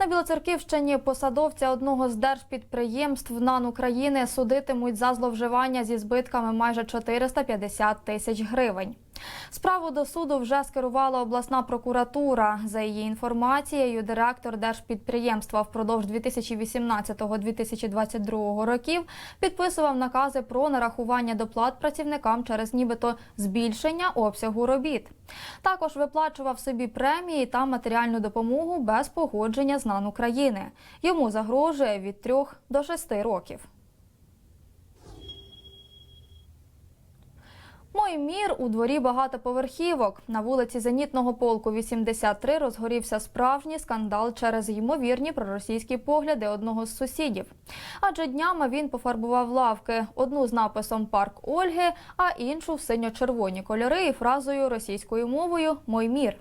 На Білоцерківщині посадовця одного з держпідприємств НАН України судитимуть за зловживання зі збитками майже 450 тисяч гривень. Справу до суду вже скерувала обласна прокуратура. За її інформацією, директор держпідприємства впродовж 2018-2022 років підписував накази про нарахування доплат працівникам через нібито збільшення обсягу робіт. Також виплачував собі премії та матеріальну допомогу без погодження з НАН України. Йому загрожує від 3 до 6 років. Мой мір у дворі багатоповерхівок. На вулиці Зенітного полку 83 розгорівся справжній скандал через ймовірні проросійські погляди одного з сусідів. Адже днями він пофарбував лавки: одну з написом Парк Ольги, а іншу в синьо-червоні кольори і фразою російською мовою Мой мір.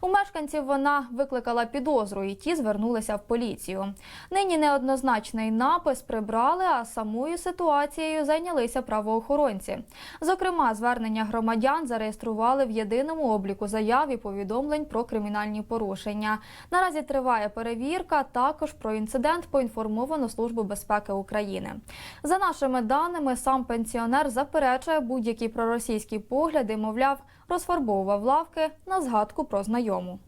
У мешканців вона викликала підозру, і ті звернулися в поліцію. Нині неоднозначний напис прибрали, а самою ситуацією зайнялися правоохоронці. Зокрема, звернення громадян зареєстрували в єдиному обліку заяв і повідомлень про кримінальні порушення. Наразі триває перевірка. Також про інцидент поінформовано Службу безпеки України. За нашими даними, сам пенсіонер заперечує будь-які проросійські погляди, мовляв, розфарбовував лавки на згадку про знайому.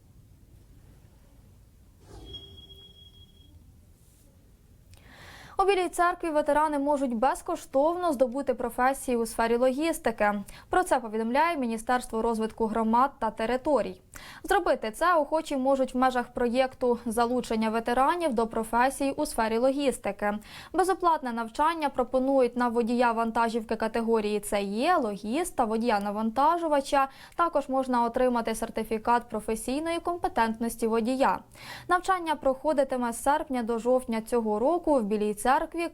У Білій церкві ветерани можуть безкоштовно здобути професії у сфері логістики. Про це повідомляє Міністерство розвитку громад та територій. Зробити це охочі можуть в межах проєкту залучення ветеранів до професій у сфері логістики. Безоплатне навчання пропонують на водія вантажівки категорії ЦЕ, є логіста, водія навантажувача. Також можна отримати сертифікат професійної компетентності водія. Навчання проходитиме з серпня до жовтня цього року в Білій церкві,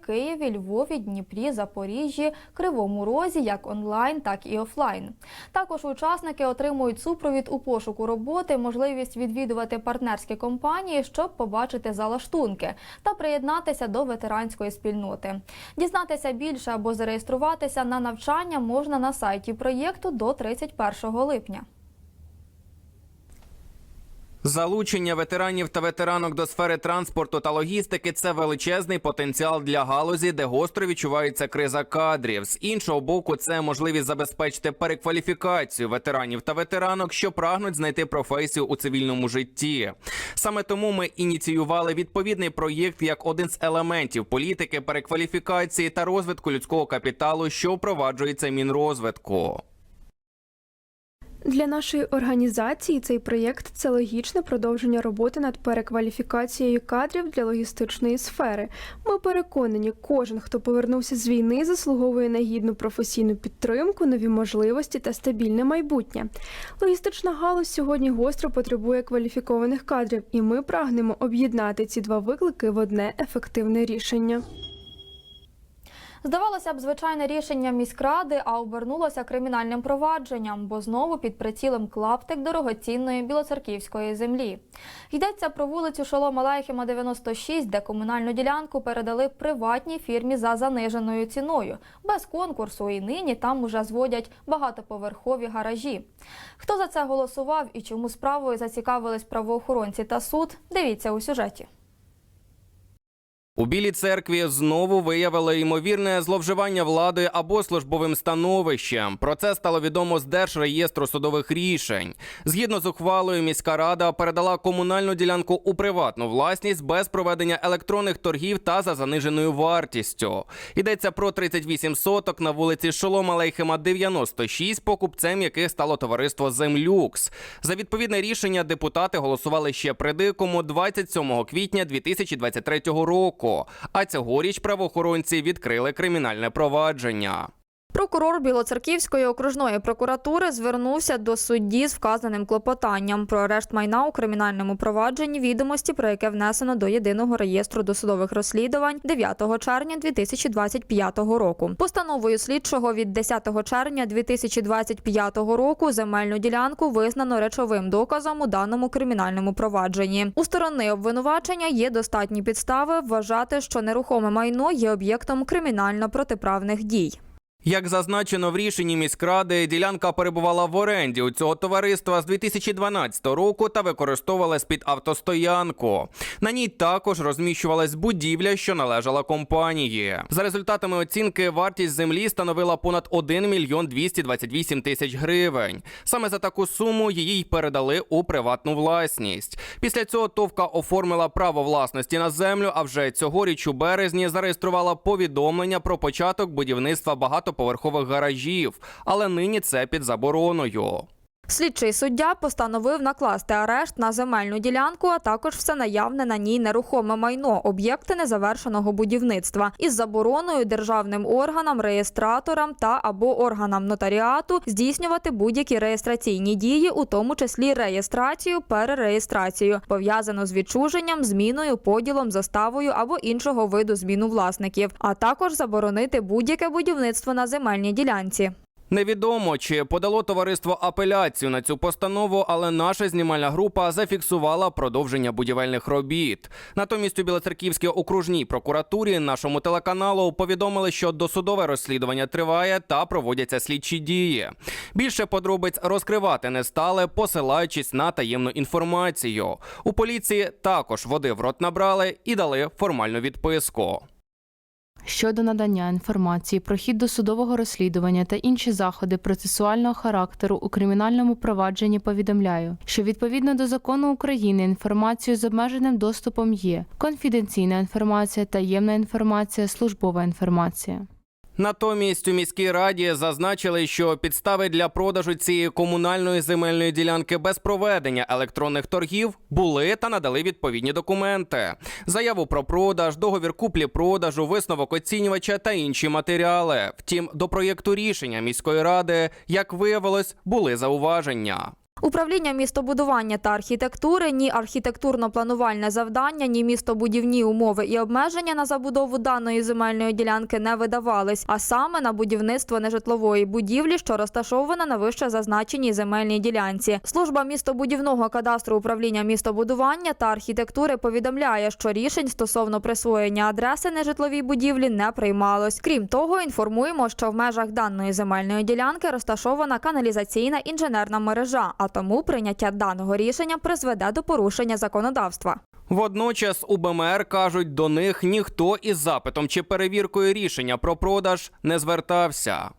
Києві, Львові, Дніпрі, Запоріжжі, Кривому Розі, як онлайн, так і офлайн. Також учасники отримують супровід у пошуку роботи, можливість відвідувати партнерські компанії, щоб побачити залаштунки та приєднатися до ветеранської спільноти. Дізнатися більше або зареєструватися на навчання можна на сайті проєкту до 31 липня. Залучення ветеранів та ветеранок до сфери транспорту та логістики це величезний потенціал для галузі, де гостро відчувається криза кадрів. З іншого боку, це можливість забезпечити перекваліфікацію ветеранів та ветеранок, що прагнуть знайти професію у цивільному житті. Саме тому ми ініціювали відповідний проєкт як один з елементів політики перекваліфікації та розвитку людського капіталу, що впроваджується Мінрозвитку. Для нашої організації цей проєкт це логічне продовження роботи над перекваліфікацією кадрів для логістичної сфери. Ми переконані, кожен, хто повернувся з війни, заслуговує на гідну професійну підтримку, нові можливості та стабільне майбутнє. Логістична галузь сьогодні гостро потребує кваліфікованих кадрів, і ми прагнемо об'єднати ці два виклики в одне ефективне рішення. Здавалося б, звичайне рішення міськради, а обернулося кримінальним провадженням, бо знову під прицілом клаптик дорогоцінної білоцерківської землі. Йдеться про вулицю Шолом Алейхема 96, де комунальну ділянку передали приватній фірмі за заниженою ціною, без конкурсу. І нині там уже зводять багатоповерхові гаражі. Хто за це голосував і чому справою зацікавились правоохоронці та суд? Дивіться у сюжеті. У Білій церкві знову виявили ймовірне зловживання владою або службовим становищем. Про це стало відомо з Держреєстру судових рішень. Згідно з ухвалою, міська рада передала комунальну ділянку у приватну власність без проведення електронних торгів та за заниженою вартістю. Йдеться про 38 соток на вулиці Шолом Алейхема 96, покупцем яких стало товариство Землюкс. За відповідне рішення депутати голосували ще при дикому 27 квітня 2023 року. А цьогоріч правоохоронці відкрили кримінальне провадження. Прокурор Білоцерківської окружної прокуратури звернувся до судді з вказаним клопотанням про арешт майна у кримінальному провадженні відомості, про яке внесено до єдиного реєстру досудових розслідувань 9 червня 2025 року. Постановою слідчого від 10 червня 2025 року земельну ділянку визнано речовим доказом у даному кримінальному провадженні. У сторони обвинувачення є достатні підстави вважати, що нерухоме майно є об'єктом кримінально протиправних дій. Як зазначено в рішенні міськради, ділянка перебувала в оренді у цього товариства з 2012 року та використовувалась під автостоянку. На ній також розміщувалась будівля, що належала компанії. За результатами оцінки, вартість землі становила понад 1 мільйон 228 тисяч гривень. Саме за таку суму її й передали у приватну власність. Після цього товка оформила право власності на землю, а вже цьогоріч у березні зареєструвала повідомлення про початок будівництва багатоповерхових гаражів, але нині це під забороною. Слідчий суддя постановив накласти арешт на земельну ділянку, а також все наявне на ній нерухоме майно, об'єкти незавершеного будівництва із забороною державним органам, реєстраторам та або органам нотаріату здійснювати будь-які реєстраційні дії, у тому числі реєстрацію, перереєстрацію, пов'язану з відчуженням, зміною, поділом, заставою або іншого виду зміну власників, а також заборонити будь-яке будівництво на земельній ділянці. Невідомо, чи подало товариство апеляцію на цю постанову, але наша знімальна група зафіксувала продовження будівельних робіт. Натомість у Білоцерківській окружній прокуратурі нашому телеканалу повідомили, що досудове розслідування триває та проводяться слідчі дії. Більше подробиць розкривати не стали, посилаючись на таємну інформацію. У поліції також води в рот набрали і дали формальну відписку. Щодо надання інформації про хід досудового розслідування та інші заходи процесуального характеру у кримінальному провадженні повідомляю, що відповідно до закону України інформацію з обмеженим доступом є конфіденційна інформація, таємна інформація, службова інформація. Натомість у міській раді зазначили, що підстави для продажу цієї комунальної земельної ділянки без проведення електронних торгів були та надали відповідні документи: заяву про продаж, договір куплі-продажу, висновок оцінювача та інші матеріали. Втім, до проєкту рішення міської ради, як виявилось, були зауваження. Управління містобудування та архітектури ні архітектурно-планувальне завдання, ні містобудівні умови і обмеження на забудову даної земельної ділянки не видавались, а саме на будівництво нежитлової будівлі, що розташована на вище зазначеній земельній ділянці. Служба містобудівного кадастру управління містобудування та архітектури повідомляє, що рішень стосовно присвоєння адреси нежитловій будівлі не приймалось. Крім того, інформуємо, що в межах даної земельної ділянки розташована каналізаційна інженерна мережа, а тому прийняття даного рішення призведе до порушення законодавства. Водночас у БМР кажуть, до них ніхто із запитом чи перевіркою рішення про продаж не звертався.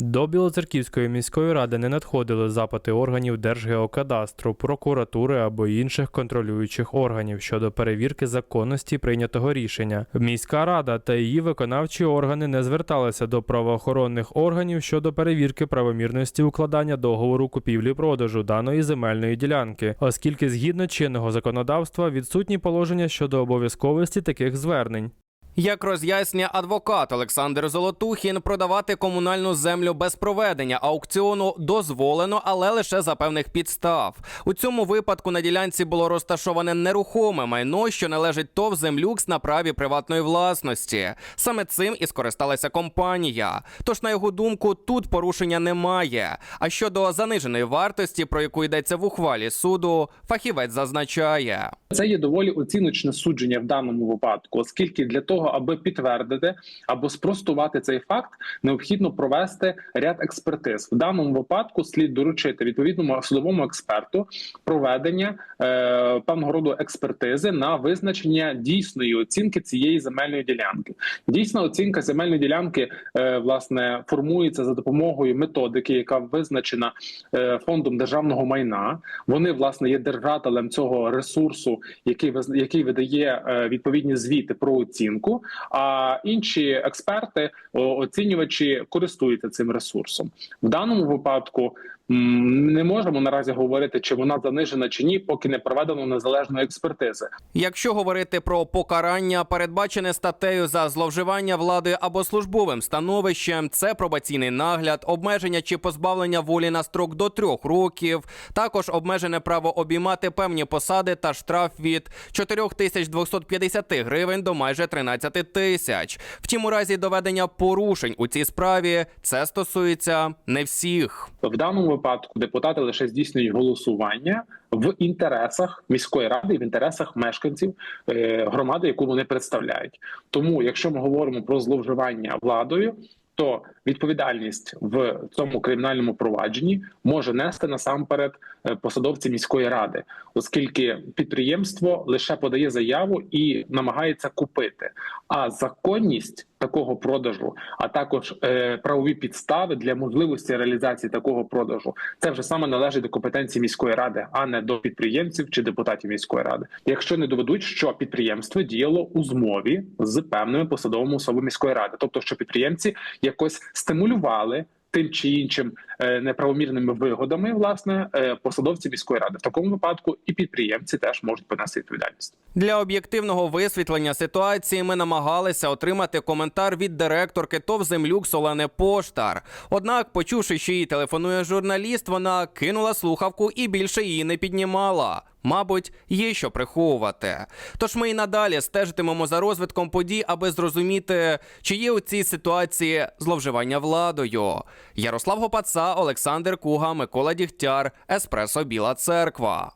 До Білоцерківської міської ради не надходили запити органів Держгеокадастру, прокуратури або інших контролюючих органів щодо перевірки законності прийнятого рішення. Міська рада та її виконавчі органи не зверталися до правоохоронних органів щодо перевірки правомірності укладання договору купівлі-продажу даної земельної ділянки, оскільки згідно чинного законодавства відсутні положення щодо обов'язковості таких звернень. Як роз'яснює адвокат Олександр Золотухін, продавати комунальну землю без проведення аукціону дозволено, але лише за певних підстав. У цьому випадку на ділянці було розташоване нерухоме майно, що належить ТОВ «Землюкс» на праві приватної власності. Саме цим і скористалася компанія. Тож, на його думку, тут порушення немає. А щодо заниженої вартості, про яку йдеться в ухвалі суду, фахівець зазначає. Це є доволі оціночне судження в даному випадку, оскільки для того, аби підтвердити або спростувати цей факт, необхідно провести ряд експертиз. В даному випадку слід доручити відповідному судовому експерту проведення е, певного роду експертизи на визначення дійсної оцінки цієї земельної ділянки. Дійсна оцінка земельної ділянки е, власне формується за допомогою методики, яка визначена е, фондом державного майна. Вони власне є держателем цього ресурсу, який який видає е, відповідні звіти про оцінку. А інші експерти оцінювачі користуються цим ресурсом. В даному випадку не можемо наразі говорити, чи вона занижена чи ні, поки не проведено незалежної експертизи. Якщо говорити про покарання, передбачене статтею за зловживання влади або службовим становищем, це пробаційний нагляд, обмеження чи позбавлення волі на строк до трьох років, також обмежене право обіймати певні посади та штраф від 4250 гривень до майже 13 тисяч. Втім, у разі доведення порушень у цій справі це стосується не всіх. В даному випадку депутати лише здійснюють голосування в інтересах міської ради, і в інтересах мешканців е, громади, яку вони представляють. Тому, якщо ми говоримо про зловживання владою. то відповідальність в цьому кримінальному провадженні може нести насамперед е, посадовці міської ради, оскільки підприємство лише подає заяву і намагається купити. А законність такого продажу, а також е, правові підстави для можливості реалізації такого продажу, це вже саме належить до компетенції міської ради, а не до підприємців чи депутатів міської ради. Якщо не доведуть, що підприємство діяло у змові з певними посадовими особами міської ради, тобто що підприємці якось стимулювали. Тим чи іншим е, неправомірними вигодами, власне, е, посадовці міської ради в такому випадку і підприємці теж можуть понести відповідальність. Для об'єктивного висвітлення ситуації ми намагалися отримати коментар від директорки ТОВ «Землюкс» Олени Поштар. Однак, почувши, що їй телефонує журналіст, вона кинула слухавку і більше її не піднімала. Мабуть, є що приховувати. Тож ми і надалі стежитимемо за розвитком подій, аби зрозуміти, чи є у цій ситуації зловживання владою. Ярослав Гопаца, Олександр Куга, Микола Дігтяр, Еспресо Біла Церква.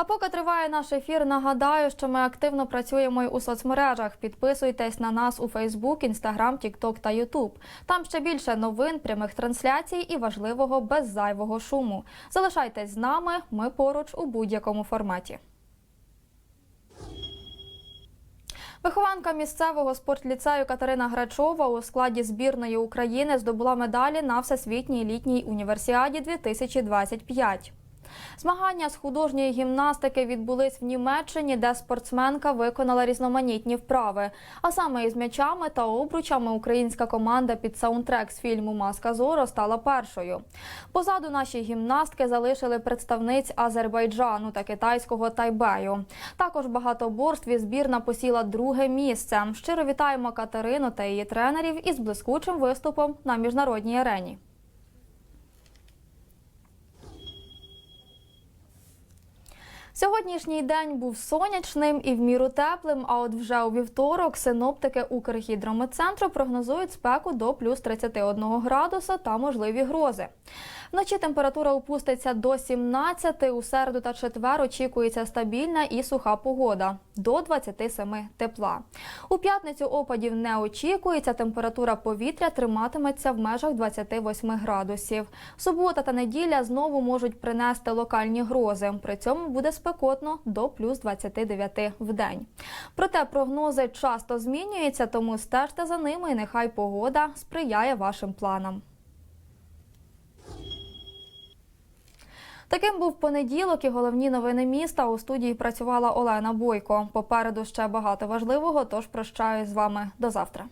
А поки триває наш ефір, нагадаю, що ми активно працюємо й у соцмережах. Підписуйтесь на нас у Фейсбук, Інстаграм, Тікток та Ютуб. Там ще більше новин, прямих трансляцій і важливого без зайвого шуму. Залишайтесь з нами. Ми поруч у будь-якому форматі. Вихованка місцевого спортліцею Катерина Грачова у складі збірної України здобула медалі на всесвітній літній універсіаді 2025. Змагання з художньої гімнастики відбулись в Німеччині, де спортсменка виконала різноманітні вправи. А саме із м'ячами та обручами українська команда під саундтрек з фільму Маска Зоро стала першою. Позаду наші гімнастки залишили представниць Азербайджану та китайського Тайбею. Також багатоборстві збірна посіла друге місце. Щиро вітаємо Катерину та її тренерів із блискучим виступом на міжнародній арені. Сьогоднішній день був сонячним і в міру теплим. А от вже у вівторок синоптики Укргідрометцентру прогнозують спеку до плюс 31 градуса та можливі грози. Вночі температура опуститься до 17, у середу та четвер очікується стабільна і суха погода до 27 тепла. У п'ятницю опадів не очікується, температура повітря триматиметься в межах 28 градусів. Субота та неділя знову можуть принести локальні грози. При цьому буде спекотно до плюс 29 в день. Проте прогнози часто змінюються, тому стежте за ними і нехай погода сприяє вашим планам. Таким був понеділок і головні новини міста. У студії працювала Олена Бойко. Попереду ще багато важливого, тож прощаюсь з вами до завтра.